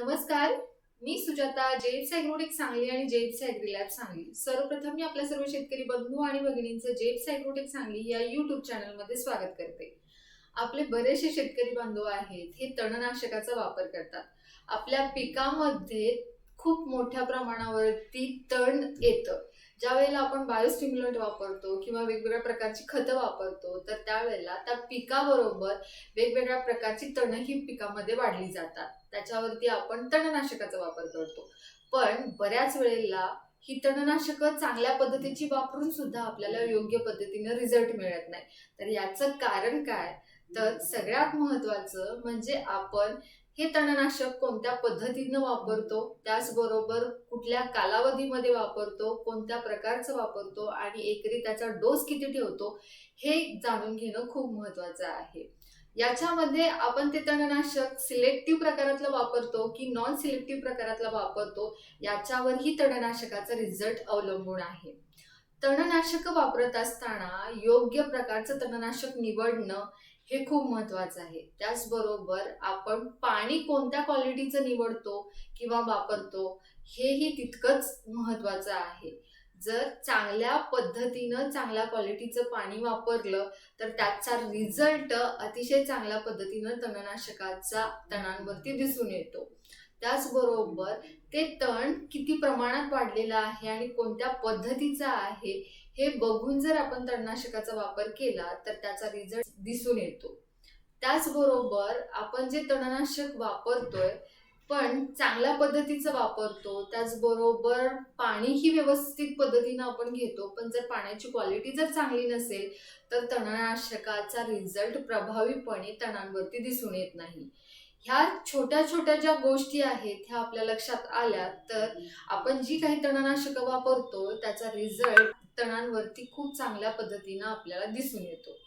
नमस्कार. मी सुजाता जेप्स अॅग्रोटेक सांगली आणि जेप्स अॅग्री लॅब सांगली. सर्वप्रथम मी आपल्या सर्व शेतकरी बंधू आणि भगिनींचं जेप्स अॅग्रोटेक सांगली या युट्यूब चॅनलमध्ये स्वागत करते. आपले बरेचसे शेतकरी बांधव आहेत हे तणनाशकाचा वापर करतात. आपल्या पिकामध्ये खूप मोठ्या प्रमाणावरती तण येतं. ज्या वेळेला आपण बायोस्टिम्युलंट वापरतो किंवा वेगवेगळ्या प्रकारची खतं वापरतो तर त्यावेळेला त्या पिकाबरोबर वेगवेगळ्या प्रकारची तणही पिकामध्ये वाढली जातात. त्याच्यावरती आपण तणनाशकाचा वापर करतो. पण बऱ्याच वेळेला ही तणनाशकं चांगल्या पद्धतीची वापरून सुद्धा आपल्याला योग्य पद्धतीनं रिझल्ट मिळत नाही. तर याचं कारण काय? तर सगळ्यात महत्वाचं म्हणजे आपण हे तणनाशक कोणत्या पद्धतीनं वापरतो? त्याचबरोबर कुठल्या कालावधीमध्ये वापरतो? कोणत्या प्रकारचं वापरतो? आणि एकरी त्याचा डोस किती ठेवतो? हे जाणून घेणं खूप महत्वाचं आहे. याच्यामध्ये आपण ते तणनाशक सिलेक्टिव्ह प्रकारातलं वापरतो की नॉन सिलेक्टिव्ह प्रकारातलं वापरतो? याच्यावर ही तणनाशकाचा रिझल्ट अवलंबून आहे. तणनाशक वापरत असताना योग्य प्रकारचं तणनाशक निवडणं हे खूप महत्वाचं आहे. त्याचबरोबर आपण पाणी कोणत्या क्वालिटीचं निवडतो किंवा वापरतो हेही तितकंच महत्वाचं आहे. जर चांगल्या पद्धतीनं चांगल्या क्वालिटीचं पाणी वापरलं तर त्याचा रिझल्ट अतिशय चांगल्या पद्धतीनं तणनाशकाचा तणांवरती दिसून येतो. त्याचबरोबर ते तण किती प्रमाणात वाढलेलं आहे आणि कोणत्या पद्धतीचं आहे हे बघून जर आपण तणनाशकाचा वापर केला तर त्याचा रिझल्ट दिसून येतो. त्याचबरोबर आपण जे तणनाशक वापरतोय पण चांगल्या पद्धतीचं वापरतो त्याचबरोबर पाणीही व्यवस्थित पद्धतीनं आपण घेतो पण जर पाण्याची क्वालिटी जर चांगली नसेल तर तणनाशकाचा रिझल्ट प्रभावीपणे तणांवरती दिसून येत नाही. ह्या छोट्या छोट्या ज्या गोष्टी आहेत ह्या आपल्या लक्षात आल्या तर आपण जी काही तणनाशकं वापरतो त्याचा रिझल्ट तणांवरती खूप चांगल्या पद्धतीनं आपल्याला दिसून येतो.